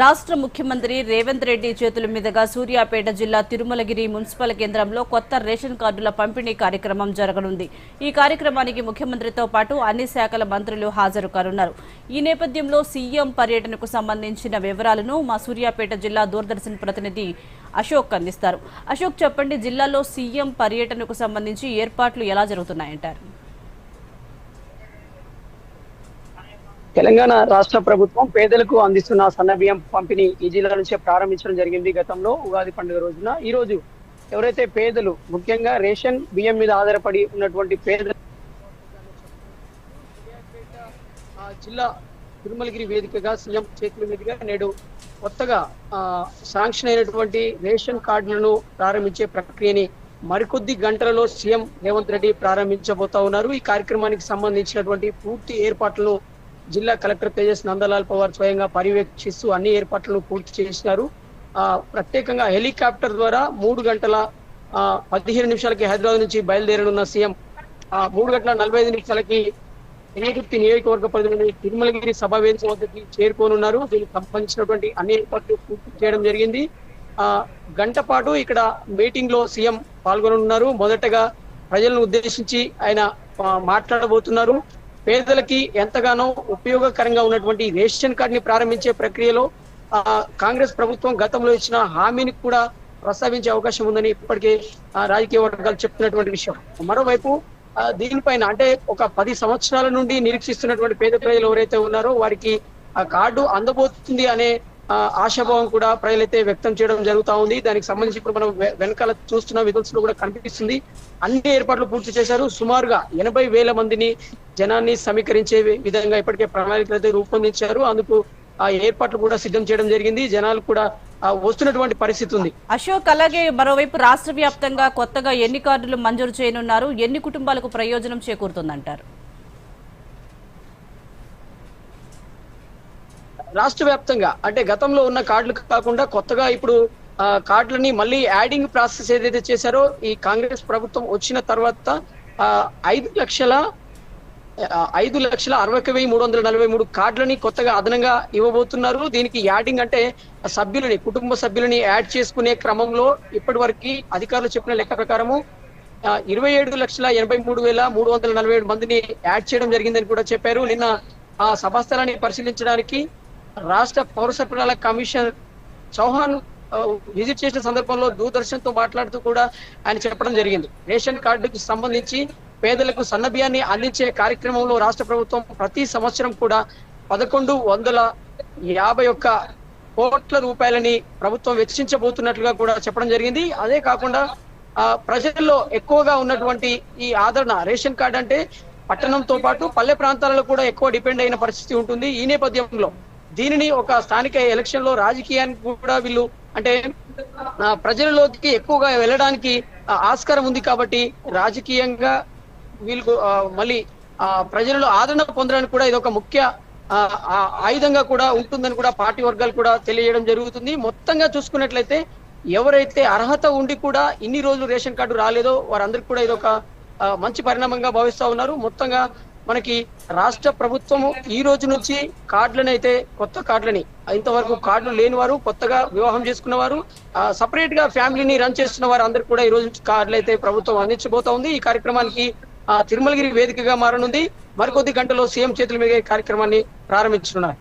రాష్ట్ర ముఖ్యమంత్రి రేవంత్ రెడ్డి చేతుల మీదుగా సూర్యాపేట జిల్లా తిరుమలగిరి మున్సిపల్ కేంద్రంలో కొత్త రేషన్ కార్డుల పంపిణీ కార్యక్రమం జరగనుంది. ఈ కార్యక్రమానికి ముఖ్యమంత్రితో పాటు అన్ని శాఖల మంత్రులు హాజరు కానున్నారు ఈ నేపథ్యంలో సీఎం పర్యటనకు సంబంధించిన వివరాలను మా సూర్యాపేట జిల్లా దూరదర్శన్ ప్రతినిధి అశోక్ అందిస్తారు. అశోక్ చెప్పండి జిల్లాలో సీఎం పర్యటనకు సంబంధించి ఏర్పాట్లు ఎలా జరుగుతున్నాయంటారు? తెలంగాణ రాష్ట్ర ప్రభుత్వం పేదలకు అందిస్తున్న సన్నబియ్యం పంపిణీ ఈ జిల్లా నుంచే ప్రారంభించడం జరిగింది గతంలో ఉగాది పండుగ రోజున. ఈ రోజు ఎవరైతే పేదలు ముఖ్యంగా రేషన్ బియ్యం మీద ఆధారపడి ఉన్నటువంటి పేదలు జిల్లా తిరుమలగిరి వేదికగా సీఎం చేతుల మీదుగా నేడు కొత్తగా శాంక్షన్ అయినటువంటి రేషన్ కార్డులను ప్రారంభించే ప్రక్రియని మరికొద్ది గంటలలో సీఎం రేవంత్ రెడ్డి ప్రారంభించబోతా ఉన్నారు. ఈ కార్యక్రమానికి సంబంధించినటువంటి పూర్తి ఏర్పాట్లను జిల్లా కలెక్టర్ తేజస్ నందలాల్ పవార్ స్వయంగా పర్యవేక్షిస్తూ అన్ని ఏర్పాట్లను పూర్తి చేసినారు. ప్రత్యేకంగా హెలికాప్టర్ ద్వారా మూడు గంటల పదిహేను నిమిషాలకి హైదరాబాద్ నుంచి బయలుదేరనున్న సీఎం ఆ, మూడు గంటల నలభై ఐదు నిమిషాలకి ఎన్నికర్తి నియోజకవర్గ పరిధిలోని తిరుమలగిరి సభ వేదిక వద్దకి చేరుకోనున్నారు. దీనికి సంబంధించినటువంటి అన్ని ఏర్పాట్లు పూర్తి చేయడం జరిగింది. ఆ గంట పాటు ఇక్కడ మీటింగ్లో సీఎం పాల్గొనున్నారు మొదటగా ప్రజలను ఉద్దేశించి ఆయన మాట్లాడబోతున్నారు. పేదలకి ఎంతగానో ఉపయోగకరంగా ఉన్నటువంటి రేషన్ కార్డ్ని ప్రారంభించే ప్రక్రియలో కాంగ్రెస్ ప్రభుత్వం గతంలో ఇచ్చిన హామీని కూడా ప్రస్తావించే అవకాశం ఉందని ఇప్పటికే ఆ, రాజకీయ వర్గాలు చెప్తున్నటువంటి విషయం. మరోవైపు దీనిపైన అంటే ఒక పది సంవత్సరాల నుండి నిరీక్షిస్తున్నటువంటి పేద ప్రజలు ఎవరైతే ఉన్నారో వారికి ఆ కార్డు అందబోతుంది అనే ఆశాభావం కూడా ప్రజలైతే వ్యక్తం చేయడం జరుగుతా ఉంది. దానికి సంబంధించి ఇప్పుడు మనం వెనకాల చూస్తున్న విధుల్స్లో కూడా కనిపిస్తుంది. అన్ని ఏర్పాట్లు పూర్తి చేశారు. సుమారుగా ఎనభై వేల మందిని జనాన్ని సమీకరించే విధంగా ఇప్పటికే ప్రణాళికలు అయితే రూపొందించారు. అందుకు ఆ ఏర్పాట్లు కూడా సిద్ధం చేయడం జరిగింది. జనాలు కూడా వస్తున్నటువంటి పరిస్థితి ఉంది. అశోక్ అలాగే మరోవైపు రాష్ట్ర వ్యాప్తంగా కొత్తగా ఎన్ని కార్డులు మంజూరు చేయనున్నారు? ఎన్ని కుటుంబాలకు ప్రయోజనం చేకూరుతుందంటారు? రాష్ట్ర వ్యాప్తంగా అంటే గతంలో ఉన్న కార్డులు కాకుండా కొత్తగా ఇప్పుడు ఆ, కార్డులని మళ్ళీ యాడింగ్ ప్రాసెస్ ఏదైతే చేశారో ఈ కాంగ్రెస్ ప్రభుత్వం వచ్చిన తర్వాత ఆ, ఐదు లక్షల ఐదు లక్షల అరవై ఒక వెయ్యి మూడు వందల నలభై మూడు కార్డులని కొత్తగా అదనంగా ఇవ్వబోతున్నారు. దీనికి యాడింగ్ అంటే సభ్యులని కుటుంబ సభ్యులని యాడ్ చేసుకునే క్రమంలో ఇప్పటి వరకు అధికారులు చెప్పిన లెక్క ప్రకారము ఇరవై ఏడు లక్షల ఎనభై మూడు వేల మూడు వందల నలభై ఏడు మందిని యాడ్ చేయడం జరిగిందని కూడా చెప్పారు. నిన్న ఆ సభాస్థలాన్ని పరిశీలించడానికి రాష్ట్ర పౌర సరఫరాల కమిషన్ చౌహాన్ విజిట్ చేసిన సందర్భంలో దూరదర్శన్తో మాట్లాడుతూ కూడా ఆయన చెప్పడం జరిగింది. రేషన్ కార్డుకు సంబంధించి పేదలకు సన్నబియ్యాన్ని అందించే కార్యక్రమంలో రాష్ట్ర ప్రభుత్వం ప్రతి సంవత్సరం కూడా పదకొండు వందల యాభై ఒక్క కోట్ల రూపాయలని ప్రభుత్వం వెచ్చించబోతున్నట్లుగా కూడా చెప్పడం జరిగింది. అదే కాకుండా ఆ ప్రజల్లో ఎక్కువగా ఉన్నటువంటి ఈ ఆదరణ రేషన్ కార్డు అంటే పట్టణంతో పాటు పల్లె ప్రాంతాలలో కూడా ఎక్కువ డిపెండ్ అయిన పరిస్థితి ఉంటుంది. ఈ నేపథ్యంలో దీనిని ఒక స్థానిక ఎలక్షన్లో రాజకీయానికి కూడా వీళ్ళు అంటే ప్రజలలోకి ఎక్కువగా వెళ్ళడానికి ఆస్కారం ఉంది కాబట్టి రాజకీయంగా వీళ్ళు ఆ, మళ్ళీ ఆ, ప్రజలలో ఆదరణ పొందడానికి కూడా ఇది ఒక ముఖ్య ఆ, ఆయుధంగా కూడా ఉంటుందని కూడా పార్టీ వర్గాలు కూడా తెలియజేయడం జరుగుతుంది. మొత్తంగా చూసుకున్నట్లయితే ఎవరైతే అర్హత ఉండి కూడా ఇన్ని రోజులు రేషన్ కార్డు రాలేదో వారందరికీ కూడా ఇది ఒక మంచి పరిణామంగా భావిస్తా ఉన్నారు. మొత్తంగా మనకి రాష్ట్ర ప్రభుత్వము ఈ రోజు నుంచి కార్డులను అయితే కొత్త కార్డులని ఇంతవరకు కార్డులు లేని వారు కొత్తగా వివాహం చేసుకున్న వారు సపరేట్గా ఫ్యామిలీని రన్ చేస్తున్న వారు అందరు కూడా ఈ రోజు నుంచి కార్డులు అయితే ప్రభుత్వం అందించబోతా ఉంది ఈ కార్యక్రమానికి తిరుమలగిరి వేదికగా మారనుంది. మరికొద్ది గంటలో సీఎం చేతుల మీద కార్యక్రమాన్ని ప్రారంభించనున్నారు.